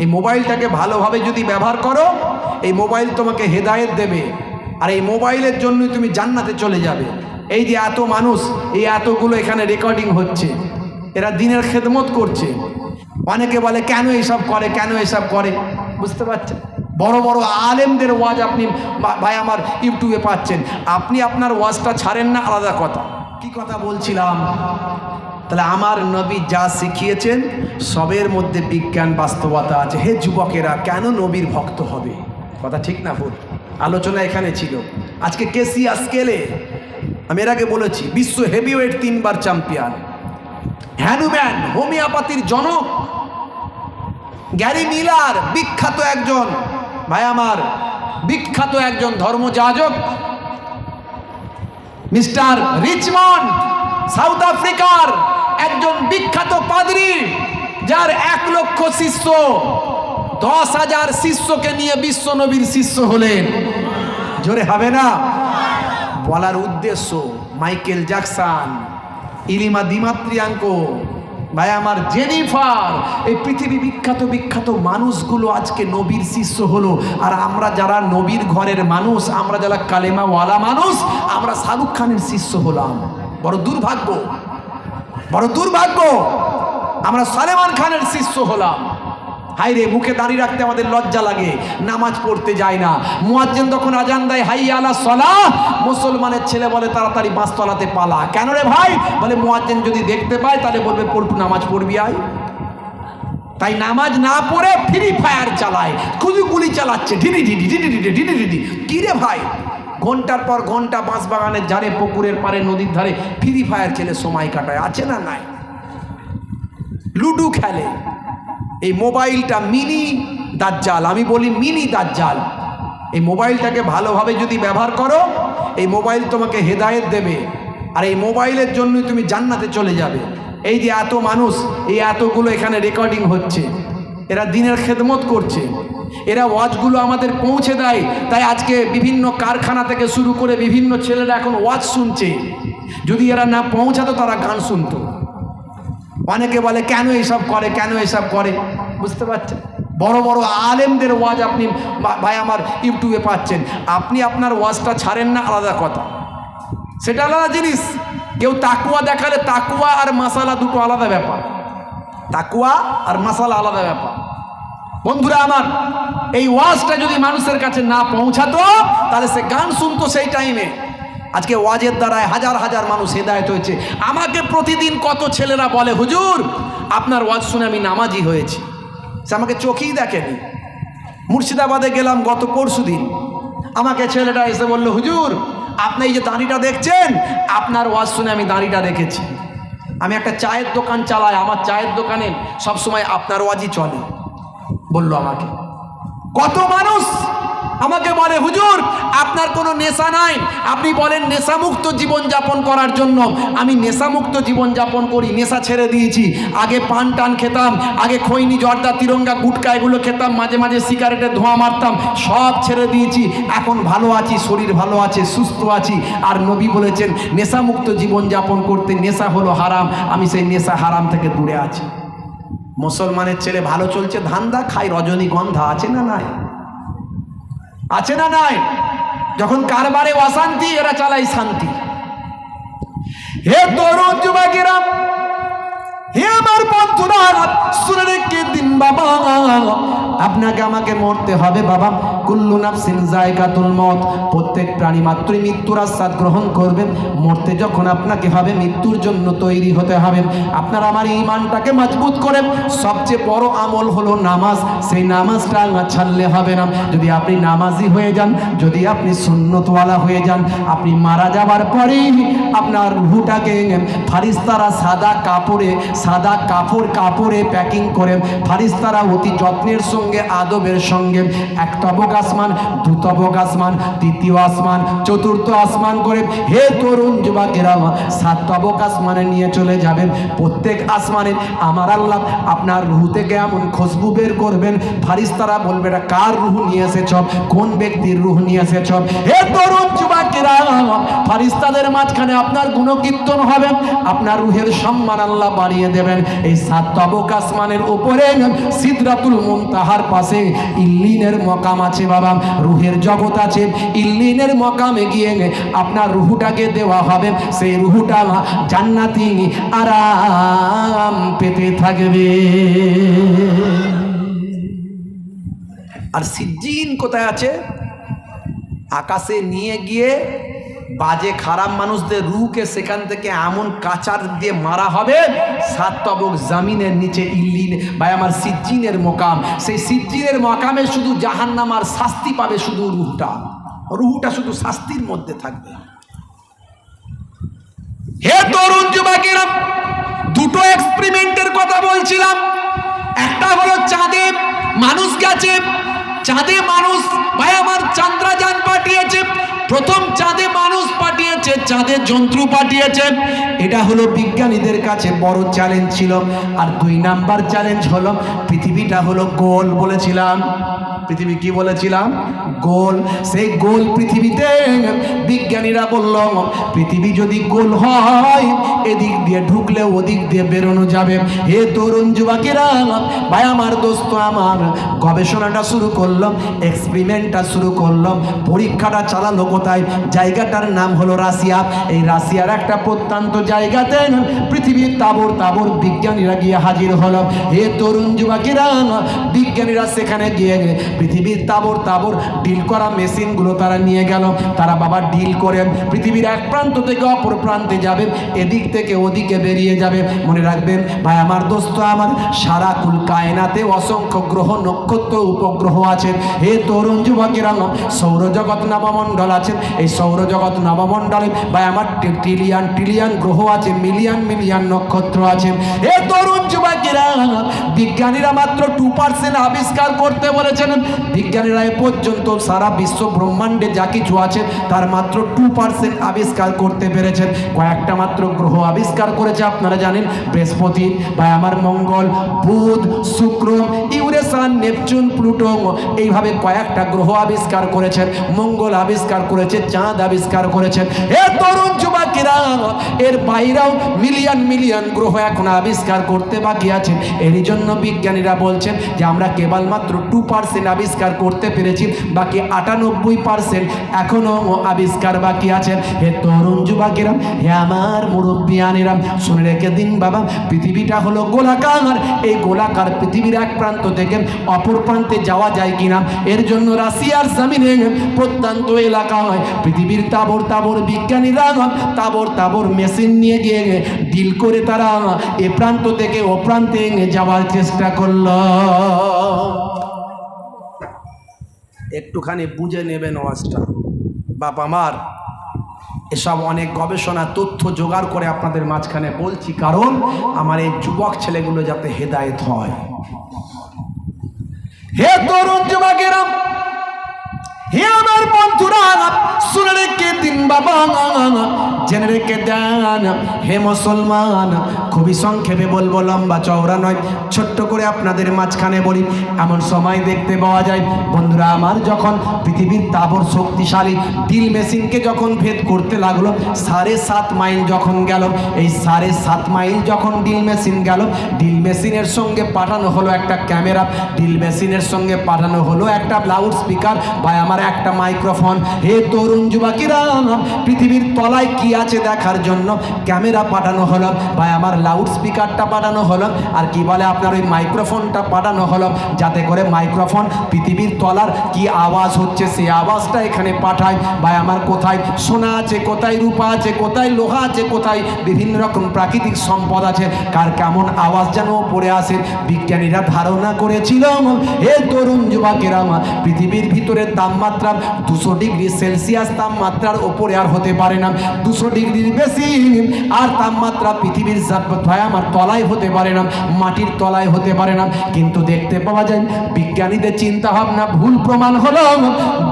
এই মোবাইলটাকে ভালোভাবে যদি ব্যবহার করো, এই মোবাইল তোমাকে হেদায়েত দেবে। আর এই মোবাইলের জন্যই তুমি জান্নাতে চলে যাবে। এই যে এত মানুষ, এই এতগুলো এখানে রেকর্ডিং হচ্ছে, এরা দিনের খেদমত করছে। অনেকে বলে, কেন এসব করে? কেন এসব করে? বুঝতে পারছেন? বড় বড় আলেমদের ওয়াজ আপনি ভাই আমার ইউটিউবে পাচ্ছেন। আপনি আপনার ওয়াজটা ছাড়েন না, আলাদা কথা। কি কথা বলছিলাম? তাহলে আমার নবী যা শিখিয়েছেন, সবের মধ্যে বিজ্ঞান বাস্তবতা আছে। হে যুবকেরা, কেন নবীর ভক্ত হবে? কথা ঠিক না ভুল? আলোচনা এখানে ছিল। আজকে কেসিয়া স্কেলে আমি এর আগে বলেছি, বিশ্ব হেভিওয়েট তিনবার চ্যাম্পিয়ন হ্যানুম্যান, হোমিওপ্যাথির জনক। গ্যারি মিলার, বিখ্যাত একজন। ভাই আমার, বিখ্যাত একজন ধর্মযাজক। মিস্টার রিচমন্ড, সাউথ আফ্রিকার। একজন বিখ্যাত পাদ্রী, যার এক লক্ষ শিষ্য, দশ হাজার শিষ্যকে নিয়ে বিশ্ব নবীর শিষ্য হলেন। জোরে হবে না? বলার উদ্দেশ্য, মাইকেল জ্যাকসন, ইলিমা দিমাত্রিয়াঙ্ক। ভাই, আমার জেনিফার, এই পৃথিবী বিখ্যাত বিখ্যাত মানুষগুলো আজকে নবীর শিষ্য হলো। আর আমরা যারা নবীর ঘরের মানুষ, আমরা যারা কালেমাওয়ালা মানুষ, আমরা শাহরুখ খানের শিষ্য হলাম। বড় দুর্ভাগ্য। বড় দুর্ভাগ্য, আমরা সালেমান খানের শিষ্য হলাম। হাই রে মুখে দাঁড়িয়ে রাখতে আমাদের লজ্জা লাগে, নামাজ পড়তে যায় না। মুয়াজ্জিন তখন আজান দেয় হাই আলা সলা মুসলমানের ছেলে বলে, তাড়াতাড়ি বাঁশতলাতে পালা। কেন রে ভাই? বলে, মুয়াজ্জিন যদি দেখতে পায়, তাহলে বলবে, পল্টু নামাজ পড়বি আয়। তাই নামাজ না পড়ে ফ্রি ফায়ার চালায়। খুবই গুলি চালাচ্ছে ঢিডি ঢিডি ঢিডি ঢিডি ঢিডি ঢিডি। কি রে ভাই? ঘণ্টার পর ঘণ্টা বাঁশ বাগানের ধারে, পুকুরের পারে নদীর ধারে ফ্রি ফায়ার খেলে সময় কাটায়। আছে না নাই? লুডু খেলে। এই মোবাইলটা মিনি দাজ্জাল, আমি বলি মিনি দাজ্জাল। এই মোবাইলটাকে ভালোভাবে যদি ব্যবহার করো, এই মোবাইল তোমাকে হেদায়েত দেবে। আর এই মোবাইলের জন্যই তুমি জান্নাতে চলে যাবে। এই যে এত মানুষ, এই এতগুলো এখানে রেকর্ডিং হচ্ছে। এরা দিনের খেদমত করছে। এরা ওয়াজগুলো আমাদের পৌঁছে দেয়। তাই আজকে বিভিন্ন কারখানা থেকে শুরু করে বিভিন্ন ছেলেরা এখন ওয়াজ শুনছে। যদি এরা না পৌঁছাতো, তারা গান শুনতো। অনেকে বলে, কেন এসব করে? কেন এসব করে? বুঝতে পারছেন? বড় বড় আলেমদের ওয়াজ আপনি ভাই আমার ইউটিউবে পাচ্ছেন। আপনি আপনার ওয়াজটা ছাড়েন না, আলাদা কথা। সেটা আলাদা জিনিস। কেউ তাকুয়া দেখালে তাকুয়া আর মাসালা দুটো আলাদা ব্যাপার। তাকুয়া আর মাসালা আলাদা ব্যাপার। বন্ধুরা আমার, এই ওয়াজটা যদি মানুষের কাছে না পৌঁছাতো, তাহলে সে গান শুনতো সেই টাইমে। আজকে ওয়াজের দ্বারায় হাজার হাজার মানুষ হেদায়ত হয়েছে। আমাকে প্রতিদিন কত ছেলেরা বলে, হুজুর, আপনার ওয়াজ শুনে আমি নামাজি হয়েছি। সে আমাকে চোখেই দেখেনি। মুর্শিদাবাদে গেলাম গত পরশু দিন। আমাকে ছেলেটা এসে বলল, হুজুর, আপনি এই যে দাঁড়িটা দেখছেন, আপনার ওয়াজ শুনে আমি দাঁড়িটা রেখেছি আমি একটা চায়ের দোকান চালাই, আমার চায়ের দোকানে সবসময় আপনার ওয়াজই চলে, বলল আমাকে। কত মানুষ আমাকে বলে, হুজুর, আপনার কোনো নেশা নাই। আপনি বলেন নেশামুক্ত জীবনযাপন করার জন্য। আমি নেশামুক্ত জীবনযাপন করি, নেশা ছেড়ে দিয়েছি। আগে পান টান খেতাম, আগে খৈনি, জর্দা, তিরঙ্গা, গুটকা এগুলো খেতাম, মাঝে মাঝে সিগারেটের ধোঁয়া মারতাম, সব ছেড়ে দিয়েছি। এখন ভালো আছি, শরীর ভালো আছে, সুস্থ আছি। আর নবী বলেছেন, নেশামুক্ত জীবনযাপন করতে নেশা হলো হারাম। আমি সেই নেশা হারাম থেকে দূরে আছি। মুসলমানের ছেলে ভালো চলছে, ধান্দা খাই রজনীগন্ধা আছে না নাই? আছে না নাই? যখন কারবারে অশান্তি এরা চালাই শান্তি। হে তরুণ যুবকেরা হে আমার বন্ধুরা, শুনে রেখে দিন বাবা। আপনাকে আমাকে মরতে হবে বাবা। কুল্লু নাফসিন জায়গাতুল মত প্রত্যেক প্রাণী মাত্রই মৃত্যুর আস্বাদ গ্রহণ করবেন। মরতে যখন আপনাকে হবে, মৃত্যুর জন্য তৈরি হতে হবে। আপনার আমার ইমানটাকে মজবুত করে সবচেয়ে বড় আমল হলো নামাজ। সেই নামাজটা ছাড়লে হবে না। যদি আপনি নামাজি হয়ে যান, যদি আপনি সুন্নতওয়ালা হয়ে যান, আপনি মারা যাবার পরেই আপনার রুহুটাকে ফারিস্তারা সাদা কাপড়ে সাদা কাপড় কাপড়ে প্যাকিং করে ফারিস্তারা অতি যত্নের সঙ্গে, আদবের সঙ্গে এক তবক আসমান, দু তবক আসমান তৃতীয় আসমান, চতুর্থ আসমান করে, হে তরুণ যুবকেরা, সাত তবক আসমানে নিয়ে চলে যাবেন। প্রত্যেক আসমানে আমার আল্লাহ আপনার রুহু থেকে এমন খুশবু বের করবেন? ফারিস্তারা বলবে, এটা কার রুহ নিয়ে এসেছ? কোন ব্যক্তির রুহ নিয়ে এসেছ? হে তরুণ যুবক ফারিস্তাদের মাঝখানে আপনার গুণকীর্তন হবে, আপনার রুহের সম্মান আল্লাহ বাড়িয়ে দেবেন। এই সাত তবক আসমানের উপরে, সিদরাতুল মুনতাহার পাশে ইল্লিনের মকাম আছে বাবা, রুহের জগৎ আছে। ইল্লিনের মকামে গিয়ে আপনার রুহুটাকে দেওয়া হবে, সেই রুহুটা জান্নাতি আরাম পেতে থাকবে। আর সিজ্জিন কোথায় আছে? আকাশে নিয়ে গিয়ে বাজে খারাপ মানুষদের রুকে সেখান থেকে এমন কাচার দিয়ে মারা হবে সাত তবক জামিনের নিচে ইল্লিন ভাই, আমার সিজ্জিনের মোকাম। সেই সিজ্জিনের মোকামে শুধু জাহান্নাম আর শাস্তি পাবে শুধু রুহটা। রুহটা শুধু শাস্তির মধ্যে থাকবে। হে তরুণ যুবকেরা, দুটো এক্সপেরিমেন্টের কথা বলছিলাম। একটা হলো চাঁদে মানুষ গেছে চাঁদে মানুষ ভাই আমার চন্দ্রযান পাঠিয়েছে প্রথম চাঁদে মানুষ পাঠিয়েছে, চাঁদে যন্ত্র পাঠিয়েছে। এটা হলো বিজ্ঞানীদের কাছে বড় চ্যালেঞ্জ ছিল। আর দুই নাম্বার চ্যালেঞ্জ হলো, পৃথিবীটা হলো গোল বলেছিলাম। পৃথিবী কি বলেছিলাম? গোল। সেই গোল পৃথিবীতে বিজ্ঞানীরা বলল, পৃথিবী যদি গোল হয়, এদিক দিয়ে ঢুকলে ওদিক দিয়ে বেরোনো যাবে। হে তরুণ যুবকেরা, ভাই, আমার দোস্ত, আমার গবেষণাটা শুরু করলাম এক্সপেরিমেন্টটা শুরু করলাম পরীক্ষাটা চালালো কোথায় জায়গাটার নাম হলো রাশিয়া। এই রাশিয়ার একটা প্রত্যন্ত জায়গাতে পৃথিবীর তাবর তাবর বিজ্ঞানীরা গিয়ে হাজির হলো। হে তরুণ যুবকেরা, বিজ্ঞানীরা সেখানে গিয়ে পৃথিবীর তাবর তাবর ডিল করা মেশিনগুলো তারা নিয়ে গেল। তারা বাবা ডিল করে, পৃথিবীর এক প্রান্ত থেকে অপর প্রান্তে যাবে, এদিক থেকে ওদিকে বেরিয়ে যাবে। মনে রাখবেন, ভাই, আমার দোস্ত, আমার সারা কুল কায়নাতে অসংখ্য গ্রহ নক্ষত্র উপগ্রহ আছে। হে তরুণ যুবকেরা, সৌরজগৎ নবমণ্ডল আছে। এই সৌরজগৎ নবমণ্ডলে বা আমার ট্রিলিয়ান ট্রিলিয়ান গ্রহ আছে, মিলিয়ন মিলিয়ন নক্ষত্র আছে এ তরুণ যুবকেরা বিজ্ঞানীরা মাত্র টু পার্সেন্ট আবিষ্কার করতে বলেছেন। বিজ্ঞানীরা এ পর্যন্ত সারা বিশ্ব ব্রহ্মাণ্ডে যা কিছু আছে, তার মাত্র টু পার্সেন্ট আবিষ্কার করতে পেরেছেন। কয়েকটা মাত্র গ্রহ আবিষ্কার করেছে, আপনারা জানেন, বৃহস্পতি, বা আমার মঙ্গল, বুধ, শুক্র ইউরেসান নেপচুন, প্লুটো, এইভাবে কয়েকটা গ্রহ আবিষ্কার করেছেন, মঙ্গল আবিষ্কার করেছে, চাঁদ আবিষ্কার করেছেন। এ তরুণ যুবকেরা, এর বাইরেও মিলিয়ন মিলিয়ন গ্রহ এখন আবিষ্কার করতে বাকি আছেন এরই জন্য বিজ্ঞানীরা বলছেন যে আমরা কেবলমাত্র টু পার্সেন্ট আবিষ্কার করতে পেরেছি, বাকি আটানব্বই পার্সেন্ট এখনও আবিষ্কার বাকি আছেন হে তরুণ যুবকেরা, হে আমার মুরব্বিয়ানেরা, শুনে রেখে দিন বাবা, পৃথিবীটা হলো গোলাকার। এই গোলাকার পৃথিবীর এক প্রান্ত থেকে অপর প্রান্তে যাওয়া যায় কিনা, এর জন্য রাশিয়ার জামিনে প্রত্যন্ত এলাকা হয়। পৃথিবীর তাবর তাবর বিজ্ঞানীরা তাবর তাবর মেশিন নিয়ে গিয়ে ডিল করে তারা এ প্রান্ত থেকে ও প্রান্তে যাওয়ার চেষ্টা করল। একটুখানি বুঝে নেবেন ওয়াজটা। বাপ আমার, এসব অনেক গবেষণা, তথ্য জোগাড় করে আপনাদের মাঝখানে বলছি, কারণ আমার এই যুবক ছেলেগুলো যাতে হেদায়েত হয়। হে তরুণ যুবকেরা, হে শুনে রেখে দিন বাবা। জেনে রেখে দেন, হে মুসলমান, খুবই সংক্ষেপে বলব, লম্বা চওড়া নয়, ছোট্ট করে আপনাদের মাঝখানে বলি, এমন সময় দেখতে পাওয়া যায়, বন্ধুরা, আমার যখন পৃথিবীর তাবর শক্তিশালী ডিল মেশিনকে যখন ভেদ করতে লাগল, সাড়ে সাত মাইল যখন গেল, এই সাড়ে সাত মাইল যখন ডিল মেশিন গেল, ডিল মেশিনের সঙ্গে পাঠানো হলো একটা ক্যামেরা, ডিল মেশিনের সঙ্গে পাঠানো হলো একটা লাউড স্পিকার বা আমার একটা মাইক্রোফোন, হে তরুণ যুবকেরা, পৃথিবীর তলায় কি আছে দেখার জন্য ক্যামেরা পাঠানো হলো বা আমার লাউড স্পিকারটা পাঠানো হলো, আর কি বলে আপনার ওই মাইক্রোফোনটা পাঠানো হলো, যাতে করে মাইক্রোফোন পৃথিবীর তলার কি আওয়াজ হচ্ছে সেই আওয়াজটা এখানে পাঠায়, ভাই আমার কোথায় সোনা আছে, কোথায় রূপা আছে, কোথায় লোহা আছে, কোথায় বিভিন্ন রকম প্রাকৃতিক সম্পদ আছে, কার কেমন আওয়াজ যেন পড়ে আসে, বিজ্ঞানীরা ধারণা করেছিল হে তরুণ যুবকেরা পৃথিবীর ভিতরে তাপমাত্রা দুশো ডিগ্রি সেলসিয়াস তাপমাত্রার ওপরে আর হতে পারে না। দুশো ডিগ্রির বেশি আর তাপমাত্রা পৃথিবীর আমার তলায় হতে পারে না, মাটির তলায় হতে পারে না। কিন্তু দেখতে পাওয়া যায়, বিজ্ঞানীদের চিন্তা ভাবনা ভুল প্রমাণ হলো,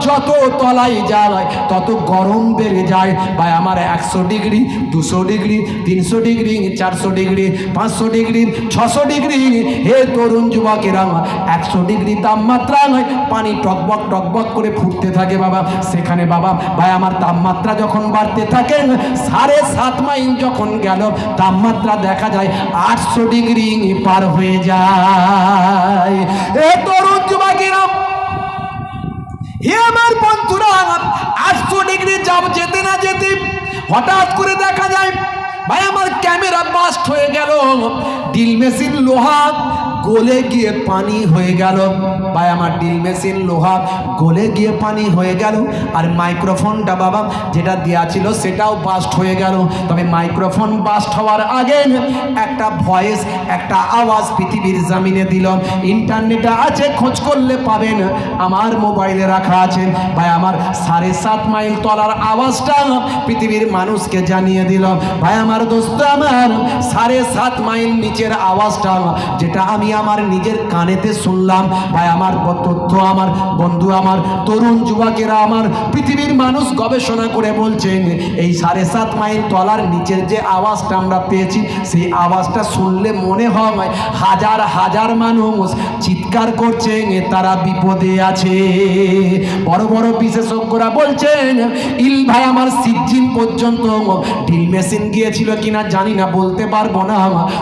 যত তলায় যায়, তত গরম বেড়ে যায়। বা আমার একশো ডিগ্রি, দুশো ডিগ্রি, তিনশো ডিগ্রি, চারশো ডিগ্রি, পাঁচশো ডিগ্রি, ছশো ডিগ্রি। হে তরুণ যুবকেরা একশো ডিগ্রি তাপমাত্রা নয়, পানি টকবক টকবক করে ফুটতে থাকে বাবা। সেখানে বাবা ভাই, আমার তাপমাত্রা যখন বাড়তে থাকেন সাড়ে সাত মাইল যখন গেল, তাপমাত্রা দেখা যায় আটশো ডিগ্রি পার হয়ে যায়। এ তরুণ যুবকেরা, হে আমার বন্ধুরা, আটশো ডিগ্রি যাব যেতে না যেতে হঠাৎ করে দেখা যায়, ভাই, আমার ক্যামেরা বাস্ট হয়ে গেল। ডিল মেশিন লোহা গলে গিয়ে পানি হয়ে গেল। ভাই, আমার ডিল মেশিন লোহা গলে গিয়ে পানি হয়ে গেল। আর মাইক্রোফোনটা বাবা, যেটা দেওয়া ছিল সেটাও বাস্ট হয়ে গেল। তবে মাইক্রোফোন বাস্ট হওয়ার আগে একটা ভয়েস একটা আওয়াজ পৃথিবীর জামিনে দিল। ইন্টারনেটে আছে, খোঁজ করলে পাবেন। আমার মোবাইলে রাখা আছে। ভাই, আমার সাড়ে সাত মাইল তলার আওয়াজটা পৃথিবীর মানুষকে জানিয়ে দিল। ভাই, আমার দোস্ত, আমার সাড়ে সাত মাইল নিচের আওয়াজটা, যেটা আমি আমার নিজের কানেতে শুনলাম, ভাই আমার তথ্য আমার, বন্ধু আমার, তরুণ যুবকেরা আমার, পৃথিবীর মানুষ গবেষণা করে বলছেন, এই সাড়ে সাত মাইল তলার নিচের যে আওয়াজটা আমরা পেয়েছি, সেই আওয়াজটা শুনলে মনে হয় হাজার হাজার মানুষ চিৎকার করছে তারা বিপদে আছে। বড় বড় বিশেষজ্ঞরা বলছেন, ইল ভাই আমার সিজ্জিন পর্যন্ত ডিল মেশিন গিয়েছিল কিনা জানি না, বলতে পারব না,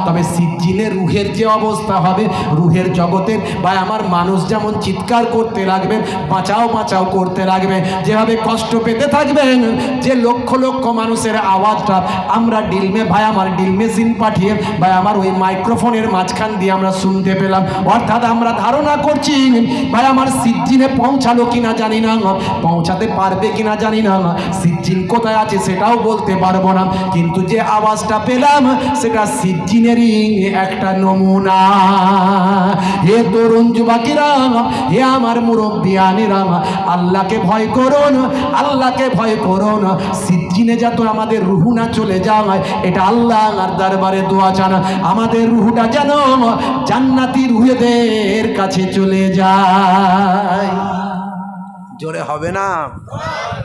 তবে সিজ্জিনের রুহের যে অবস্থা হবে রুহের জগতের ভাই, আমার মানুষ যেমন চিৎকার করতে লাগবে, বাঁচাও বাঁচাও করতে লাগবে, যেভাবে কষ্ট পেতে থাকবেন, যে লক্ষ লক্ষ মানুষের আওয়াজটা আমরা ডিলমে, ভাই, আমার ডিলমে মেশিন পাঠিয়ে, ভাই, আমার ওই মাইক্রোফোনের মাঝখান দিয়ে আমরা শুনতে পেলাম। অর্থাৎ আমরা ধারণা করছি, ভাই, আমার সিজ্জিনে পৌঁছালো কিনা জানি না, পৌঁছাতে পারবে কিনা জানি না সিজ্জিন কোথায় আছে সেটাও বলতে পারব না, কিন্তু যে আওয়াজটা পেলাম, সেটা সিজ্জিনেরই একটা নমুনা। হে তরুণ যুবকেরা, হে আমার মুরব্বী আনিরাম আল্লাহকে ভয় করুন আল্লাহকে ভয় করুন যা যত আমাদের রুহু না চলে যায়, এটা আল্লাহ আর দরবারে দোয়া চান। আমাদের রুহুটা যেন জান্নাতি রুহেদের কাছে চলে যায়। জোরে হবে না।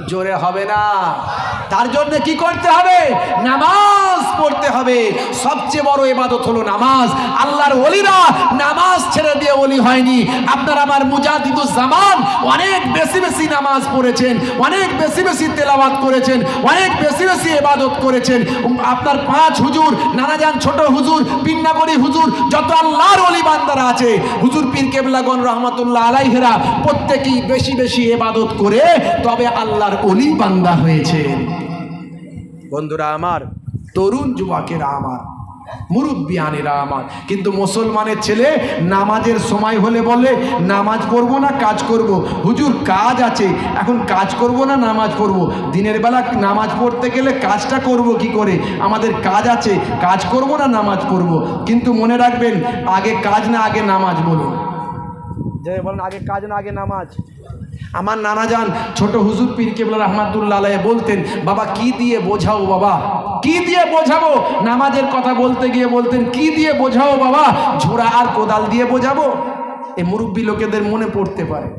জোরে হবে না। তার জন্য কি করতে হবে? নামাজ পড়তে হবে। সবচেয়ে বড় এবাদত হলো নামাজ। আল্লাহর ওলিরা নামাজ ছেড়ে দিয়ে ওলি হয়নি। আপনার আমার মুজাহিদুজ জামান অনেক বেশি বেশি নামাজ পড়েছেন, অনেক বেশি বেশি তেলাওয়াত করেছেন, অনেক বেশি বেশি এবাদত করেছেন। আপনার পাঁচ হুজুর, নানাজান ছোট হুজুর, পিন্নাগরি হুজুর, যত আল্লাহর অলি বান্দারা আছে, হুজুর পীর কেবলাগন রহমতুল্লাহ আলাইহেরা প্রত্যেকেই বেশি বেশি এবাদত করে তবে আল্লাহর অলি বান্দা হয়েছে। বন্ধুরা আমার, তরুণ যুবকেরা আমার, মুরব্বিয়ানেরা আমার, কিন্তু মুসলমানের ছেলে নামাজের সময় হলে বলে, নামাজ পড়ব না, কাজ করব। হুজুর, কাজ আছে, এখন কাজ করব না, নামাজ পড়ব? দিনের বেলা নামাজ পড়তে গেলে কাজটা করব কি করে? আমাদের কাজ আছে, কাজ করব না, নামাজ পড়ব? কিন্তু মনে রাখবেন, আগে কাজ না, আগে নামাজ বলুন। যে বলেন, আগে কাজ না, আগে নামাজ। আমার নানা যান ছোট হুজুর পীর কেবল রহমাদুল্লাহ বলতেন, বাবা, কি দিয়ে বোঝাও বাবা? কি দিয়ে বোঝাবো? নামাজের কথা বলতে গিয়ে বলতেন, কি দিয়ে বোঝাও বাবা? ঝোড়া আর কোদাল দিয়ে বোঝাবো? এ মুরব্বী লোকেদের মনে পড়তে পারে।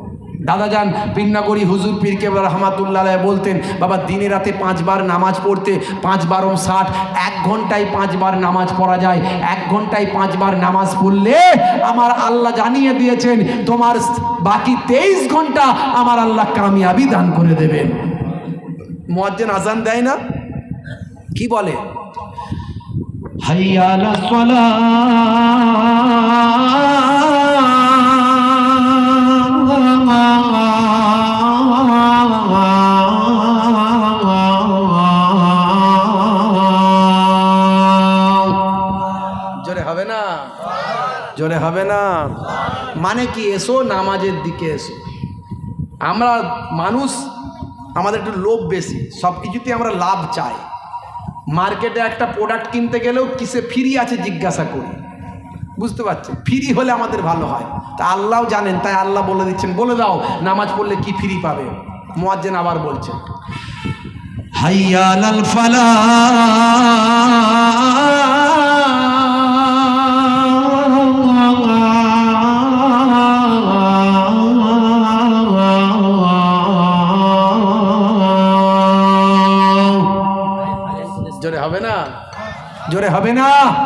দাদা যান, পিন্নাগরি হুজুর পীর কেবলা রহমাতুল্লাহ বলতেন, বাবা, দিনে রাতে পাঁচবার নামাজ পড়তে পাঁচ বারো ষাট এক ঘন্টায় পাঁচবার নামাজ পড়া যায়, এক ঘন্টায় পাঁচবার নামাজ পড়লে আমার আল্লাহ জানিয়ে দিয়েছেন, তোমার বাকি তেইশ ঘণ্টা আমার আল্লাহ কামিয়াবি দান করে দেবেন। মোয়াজ্জেন আজান দেয় না? কি বলে? হাইয়া আলা জোরে হবে না। মানে কি, এসো, নামাজের দিকে এসো। আমরা মানুষ, আমাদের একটু লোভ বেশি সব কিছুতে আমরা লাভ চাই। মার্কেটে একটা প্রোডাক্ট কিনতে গেলেও কিসে ফ্রি আছে জিজ্ঞাসা করি। বুঝতে পারছেন? ফ্রি হলে আমাদের ভালো হয়। তা আল্লাহও জানেন, তাই আল্লাহ বলে দিচ্ছেন, বলে দাও, নামাজ পড়লে কি ফ্রি পাবে? মোয়াজ্জেন আবার বলছেন। লাল হবে না জোরে হবে না মাস